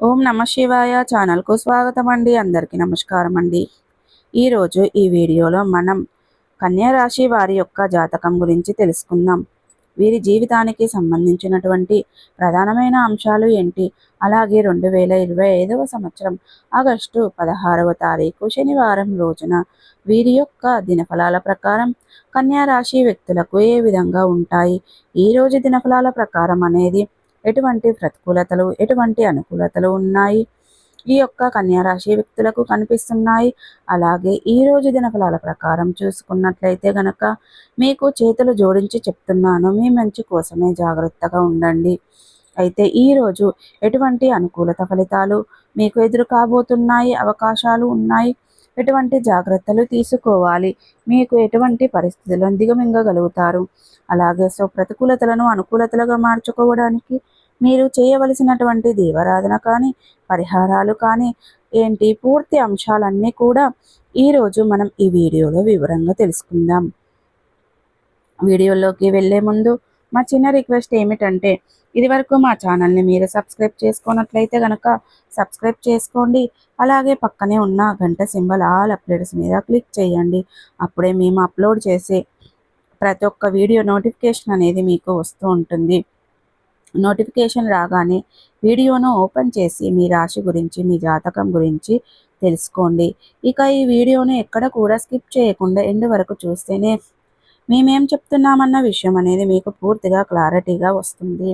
ఓం నమ శివాయ ఛానల్కు స్వాగతం అండి అందరికీ నమస్కారం అండి ఈరోజు ఈ వీడియోలో మనం కన్యా రాశి వారి యొక్క జాతకం గురించి తెలుసుకుందాం. వీరి జీవితానికి సంబంధించినటువంటి ప్రధానమైన అంశాలు ఏంటి? అలాగే రెండు వేల ఇరవై ఐదవ సంవత్సరం ఆగస్టు పదహారవ తారీఖు శనివారం రోజున వీరి యొక్క దినఫలాల ప్రకారం కన్యా రాశి వ్యక్తులకు ఏ విధంగా ఉంటాయి? ఈ రోజు దినఫలాల ప్రకారం అనేది ఎటువంటి ప్రతికూలతలు ఎటువంటి అనుకూలతలు ఉన్నాయి? ఈ యొక్క కన్యారాశి వ్యక్తులకు కనిపిస్తున్నాయి. అలాగే ఈ రోజు దినఫలాల ప్రకారం చూసుకున్నట్లయితే గనక మీకు చేతులు జోడించి చెప్తున్నాను. మీ మంచి కోసమే జాగ్రత్తగా ఉండండి. అయితే ఈరోజు ఎటువంటి అనుకూలత ఫలితాలు మీకు ఎదురు కాబోతున్నాయి అవకాశాలు ఉన్నాయి? ఎటువంటి జాగ్రత్తలు తీసుకోవాలి? మీకు ఎటువంటి పరిస్థితులను దిగమింగగలుగుతారు? అలాగే సో ప్రతికూలతలను అనుకూలతలుగా మార్చుకోవడానికి మీరు చేయవలసినటువంటి దేవారాధన కానీ పరిహారాలు కానీ ఏంటి పూర్తి అంశాలన్నీ కూడా ఈరోజు మనం ఈ వీడియోలో వివరంగా తెలుసుకుందాం. వీడియోలోకి వెళ్ళే ముందు మా చిన్న రిక్వెస్ట్ ఏమిటంటే ఇదివరకు మా ఛానల్ని మీరు సబ్స్క్రైబ్ చేసుకున్నట్లయితే కనుక సబ్స్క్రైబ్ చేసుకోండి. అలాగే పక్కనే ఉన్న గంట సింబల్ ఆల్ అప్డేట్స్ మీద క్లిక్ చేయండి. అప్పుడే మేము అప్లోడ్ చేసే ప్రతి ఒక్క వీడియో నోటిఫికేషన్ అనేది మీకు వస్తూ ఉంటుంది. నోటిఫికేషన్ రాగానే వీడియోను ఓపెన్ చేసి మీ రాశి గురించి మీ జాతకం గురించి తెలుసుకోండి. ఇక ఈ వీడియోను ఎక్కడ కూడా స్కిప్ చేయకుండా ఎండు వరకు చూస్తేనే మేమేం చెప్తున్నామన్న విషయం అనేది మీకు పూర్తిగా క్లారిటీగా వస్తుంది.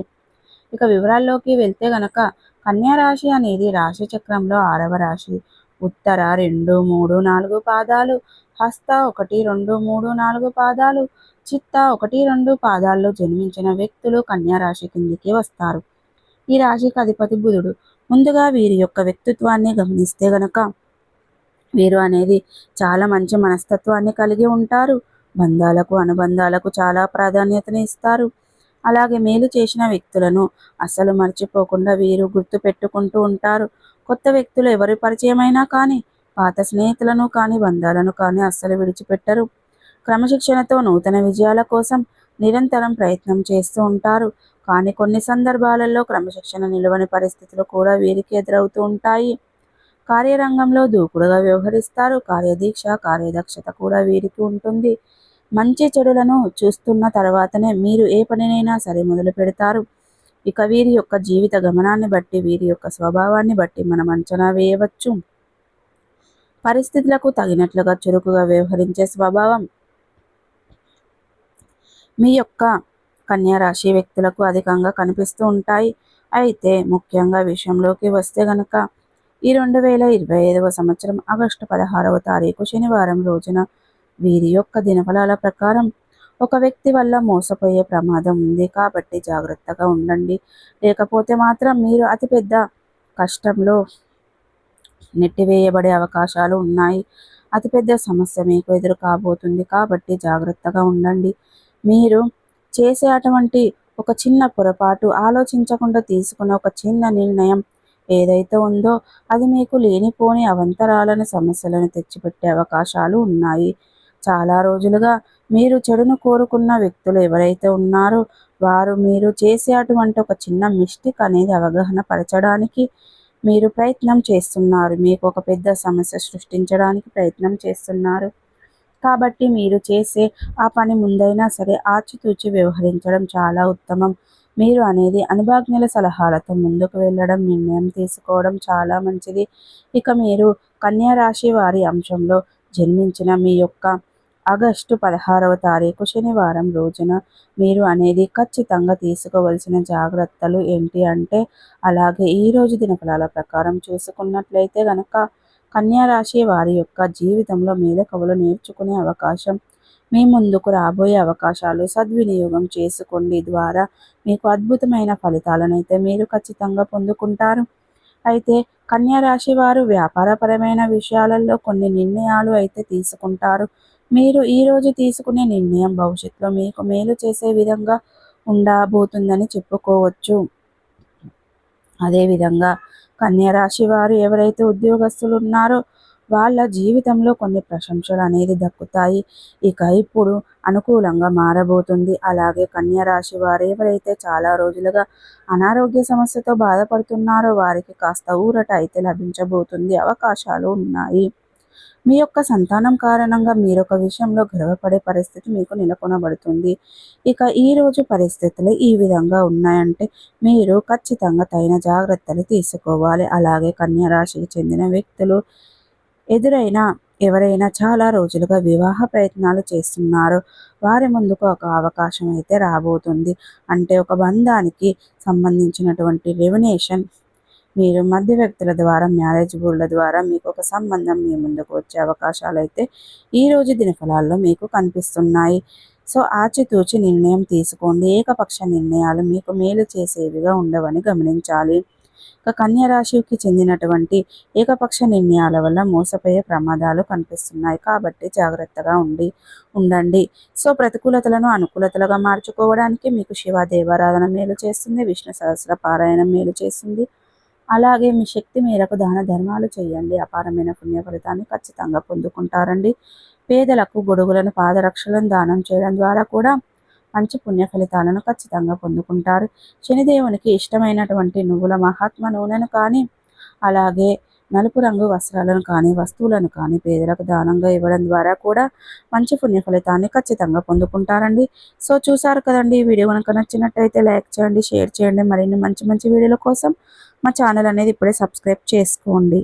ఇక వివరాల్లోకి వెళ్తే గనక కన్యా రాశి అనేది రాశి చక్రంలో ఆరవ రాశి. ఉత్తర రెండు మూడు నాలుగు పాదాలు హస్త ఒకటి రెండు మూడు నాలుగు పాదాలు చిత్త ఒకటి రెండు పాదాల్లో జన్మించిన వ్యక్తులు కన్యా రాశి కిందికి వస్తారు. ఈ రాశికి అధిపతి బుధుడు. ముందుగా వీరి యొక్క వ్యక్తిత్వాన్ని గమనిస్తే గనక వీరు అనేది చాలా మంచి మనస్తత్వాన్ని కలిగి ఉంటారు. బంధాలకు అనుబంధాలకు చాలా ప్రాధాన్యతను ఇస్తారు. అలాగే మేలు చేసిన వ్యక్తులను అస్సలు మర్చిపోకుండా వీరు గుర్తు పెట్టుకుంటూ ఉంటారు. కొత్త వ్యక్తులు ఎవరి పరిచయమైనా కానీ పాత స్నేహితులను కానీ బంధాలను కానీ అస్సలు విడిచిపెట్టరు. క్రమశిక్షణతో నూతన విజయాల కోసం నిరంతరం ప్రయత్నం చేస్తూ ఉంటారు. కానీ కొన్ని సందర్భాలలో క్రమశిక్షణ నిలవని పరిస్థితులు కూడా వీరికి ఎదురవుతూ ఉంటాయి. కార్యరంగంలో దూకుడుగా వ్యవహరిస్తారు. కార్యదీక్ష కార్యదక్షత కూడా వీరికి ఉంటుంది. మంచి చెడులను చూస్తున్న తర్వాతనే మీరు ఏ పనినైనా సరే మొదలు పెడతారు. ఇక వీరి యొక్క జీవిత గమనాన్ని బట్టి వీరి యొక్క స్వభావాన్ని బట్టి మనం అంచనా వేయవచ్చు. పరిస్థితులకు తగినట్లుగా చురుకుగా వ్యవహరించే స్వభావం. మీ యొక్క కన్యారాశి వ్యక్తులకు అధికంగా కనిపిస్తూ ఉంటాయి. అయితే ముఖ్యంగా విషయంలోకి వస్తే గనక ఈ రెండు వేల ఇరవై ఐదవ సంవత్సరం ఆగస్టు పదహారవ తారీఖు శనివారం రోజున వీరి యొక్క దినఫలాల ప్రకారం ఒక వ్యక్తి వల్ల మోసపోయే ప్రమాదం ఉంది. కాబట్టి జాగ్రత్తగా ఉండండి. లేకపోతే మాత్రం మీరు అతిపెద్ద కష్టంలో నెట్టివేయబడే అవకాశాలు ఉన్నాయి. అతిపెద్ద సమస్య మీకు ఎదురు కాబోతుంది. కాబట్టి జాగ్రత్తగా ఉండండి. మీరు చేసే అటువంటి ఒక చిన్న పొరపాటు ఆలోచించకుండా తీసుకున్న ఒక చిన్న నిర్ణయం ఏదైతే ఉందో అది మీకు లేనిపోని అవంతరాలను సమస్యలను తెచ్చిపెట్టే అవకాశాలు ఉన్నాయి. చాలా రోజులుగా మీరు చెడును కోరుకున్న వ్యక్తులు ఎవరైతే ఉన్నారో వారు మీరు చేసే అటువంటి ఒక చిన్న మిస్టేక్ అనేది అవగాహన పరచడానికి మీరు ప్రయత్నం చేస్తున్నారు. మీకు ఒక పెద్ద సమస్య సృష్టించడానికి ప్రయత్నం చేస్తున్నారు. కాబట్టి మీరు చేసే ఆ పని ముందైనా సరే ఆచితూచి వ్యవహరించడం చాలా ఉత్తమం. మీరు అనేది అనుభాజ్ఞుల సలహాలతో ముందుకు వెళ్ళడం నిర్ణయం తీసుకోవడం చాలా మంచిది. ఇక మీరు కన్యా రాశి వారి అంశంలో జన్మించిన మీ యొక్క ఆగస్టు పదహారవ తారీఖు శనివారం రోజున మీరు అనేది ఖచ్చితంగా తీసుకోవలసిన జాగ్రత్తలు ఏంటి అంటే అలాగే ఈరోజు దినఫలాల ప్రకారం చూసుకున్నట్లయితే కనుక కన్యారాశి వారి యొక్క జీవితంలో మేధకవులు నేర్చుకునే అవకాశం మీ ముందుకు రాబోయే అవకాశాలు సద్వినియోగం చేసుకోండి ద్వారా మీకు అద్భుతమైన ఫలితాలను అయితే మీరు ఖచ్చితంగా పొందుకుంటారు. అయితే కన్యారాశి వారు వ్యాపారపరమైన విషయాలలో కొన్ని నిర్ణయాలు అయితే తీసుకుంటారు. మీరు ఈరోజు తీసుకునే నిర్ణయం భవిష్యత్తులో మీకు మేలు చేసే విధంగా ఉండబోతుందని చెప్పుకోవచ్చు. అదేవిధంగా కన్యరాశి వారు ఎవరైతే ఉద్యోగస్తులు ఉన్నారో వాళ్ళ జీవితంలో కొన్ని ప్రశంసలు అనేది దక్కుతాయి. ఇక ఇప్పుడు అనుకూలంగా మారబోతుంది. అలాగే కన్యారాశి వారు ఎవరైతే చాలా రోజులుగా అనారోగ్య సమస్యతో బాధపడుతున్నారో వారికి కాస్త ఊరట అయితే లభించబోతుంది. అవకాశాలు ఉన్నాయి. మీ యొక్క సంతానం కారణంగా మీరొక విషయంలో గర్వపడే పరిస్థితి మీకు నెలకొనబడుతుంది. ఇక ఈరోజు పరిస్థితులు ఈ విధంగా ఉన్నాయంటే మీరు ఖచ్చితంగా తగిన జాగ్రత్తలు తీసుకోవాలి. అలాగే కన్యా రాశికి చెందిన వ్యక్తులు ఎదురైన ఎవరైనా చాలా రోజులుగా వివాహ ప్రయత్నాలు చేస్తున్నారు. వారి ముందుకు ఒక అవకాశం అయితే రాబోతుంది. అంటే ఒక బంధానికి సంబంధించినటువంటి రెవెనేషన్ మీరు మధ్య వ్యక్తుల ద్వారా మ్యారేజ్ బోర్డుల ద్వారా మీకు ఒక సంబంధం మీ ముందుకు వచ్చే అవకాశాలు అయితే ఈరోజు దినఫలాల్లో మీకు కనిపిస్తున్నాయి. సో ఆచితూచి నిర్ణయం తీసుకోండి. ఏకపక్ష నిర్ణయాలు మీకు మేలు చేసేవిగా ఉండవని గమనించాలి. ఇక కన్యా రాశికి చెందినటువంటి ఏకపక్ష నిర్ణయాల వల్ల మోసపోయే ప్రమాదాలు కనిపిస్తున్నాయి. కాబట్టి జాగ్రత్తగా ఉండి ఉండండి. సో ప్రతికూలతలను అనుకూలతలుగా మార్చుకోవడానికి మీకు శివ దేవారాధన మేలు చేస్తుంది. విష్ణు సహస్ర పారాయణం మేలు చేస్తుంది. అలాగే మీ శక్తి మేరకు దాన ధర్మాలు చేయండి. అపారమైన పుణ్య ఫలితాన్ని ఖచ్చితంగా పొందుకుంటారండి. పేదలకు గొడుగులను పాదరక్షలను దానం చేయడం ద్వారా కూడా మంచి పుణ్య ఫలితాలను ఖచ్చితంగా పొందుకుంటారు. శనిదేవునికి ఇష్టమైనటువంటి నువ్వుల మహాత్మ నూనెను కానీ అలాగే నలుపు రంగు వస్త్రాలను కానీ వస్తువులను కానీ పేదలకు దానంగా ఇవ్వడం ద్వారా కూడా మంచి పుణ్య ఫలితాన్ని ఖచ్చితంగా పొందుకుంటారండి. సో చూసారు కదండి ఈ వీడియో కనుక నచ్చినట్టయితే లైక్ చేయండి షేర్ చేయండి. మరిన్ని మంచి మంచి వీడియోల కోసం మా ఛానల్ అనేది ఇప్పుడే సబ్స్క్రైబ్ చేసుకోండి.